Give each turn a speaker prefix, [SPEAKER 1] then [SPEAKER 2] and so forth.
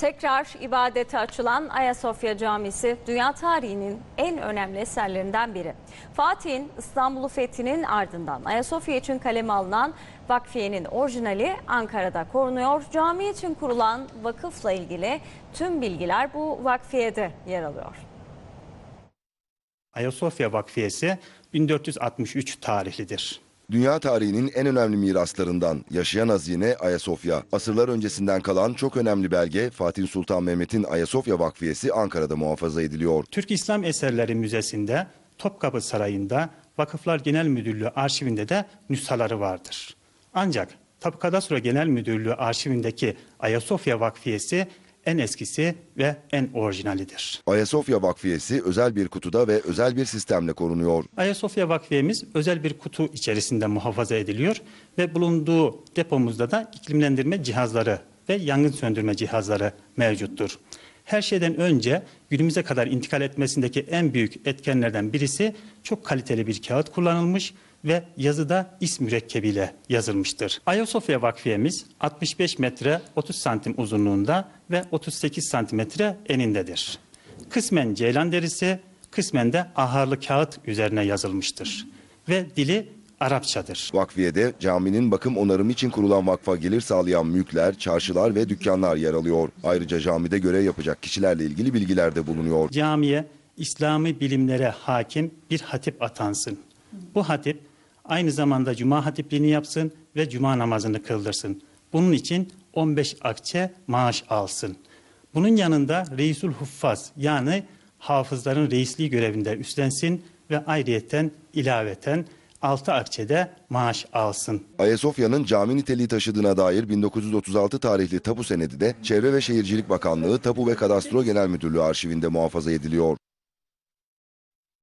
[SPEAKER 1] Tekrar ibadete açılan Ayasofya Camisi dünya tarihinin en önemli eserlerinden biri. Fatih'in İstanbul'u fethinin ardından Ayasofya için kaleme alınan vakfiyenin orijinali Ankara'da korunuyor. Cami için kurulan vakıfla ilgili tüm bilgiler bu vakfiyede yer alıyor.
[SPEAKER 2] Ayasofya Vakfiyesi 1463 tarihlidir.
[SPEAKER 3] Dünya tarihinin en önemli miraslarından yaşayan hazine Ayasofya. Asırlar öncesinden kalan çok önemli belge Fatih Sultan Mehmet'in Ayasofya Vakfiyesi Ankara'da muhafaza ediliyor.
[SPEAKER 2] Türk İslam Eserleri Müzesi'nde, Topkapı Sarayı'nda, Vakıflar Genel Müdürlüğü arşivinde de nüshaları vardır. Ancak Tapu Kadastro Genel Müdürlüğü arşivindeki Ayasofya Vakfiyesi en eskisi ve en orijinalidir.
[SPEAKER 3] Ayasofya Vakfiyesi özel bir kutuda ve özel bir sistemle korunuyor.
[SPEAKER 2] Ayasofya Vakfiyemiz özel bir kutu içerisinde muhafaza ediliyor ve bulunduğu depomuzda da iklimlendirme cihazları ve yangın söndürme cihazları mevcuttur. Her şeyden önce günümüze kadar intikal etmesindeki en büyük etkenlerden birisi çok kaliteli bir kağıt kullanılmış ve yazıda is mürekkebiyle yazılmıştır. Ayasofya Vakfiyemiz 65 metre 30 santim uzunluğunda ve 38 santimetre enindedir. Kısmen ceylan derisi, kısmen de aharlı kağıt üzerine yazılmıştır. Ve dili Arapçadır.
[SPEAKER 3] Vakfiyede caminin bakım onarımı için kurulan vakfa gelir sağlayan mülkler, çarşılar ve dükkanlar yer alıyor. Ayrıca camide görev yapacak kişilerle ilgili bilgiler de bulunuyor.
[SPEAKER 2] Camiye İslami bilimlere hakim bir hatip atansın. Bu hatip aynı zamanda cuma hatipliğini yapsın ve cuma namazını kıldırsın. Bunun için 15 akçe maaş alsın. Bunun yanında Reisul Huffaz yani hafızların reisliği görevinde üstlensin ve ayrıyeten ilaveten 6 akçede maaş alsın.
[SPEAKER 3] Ayasofya'nın cami niteliği taşıdığına dair 1936 tarihli tapu senedi de Çevre ve Şehircilik Bakanlığı Tapu ve Kadastro Genel Müdürlüğü arşivinde muhafaza ediliyor.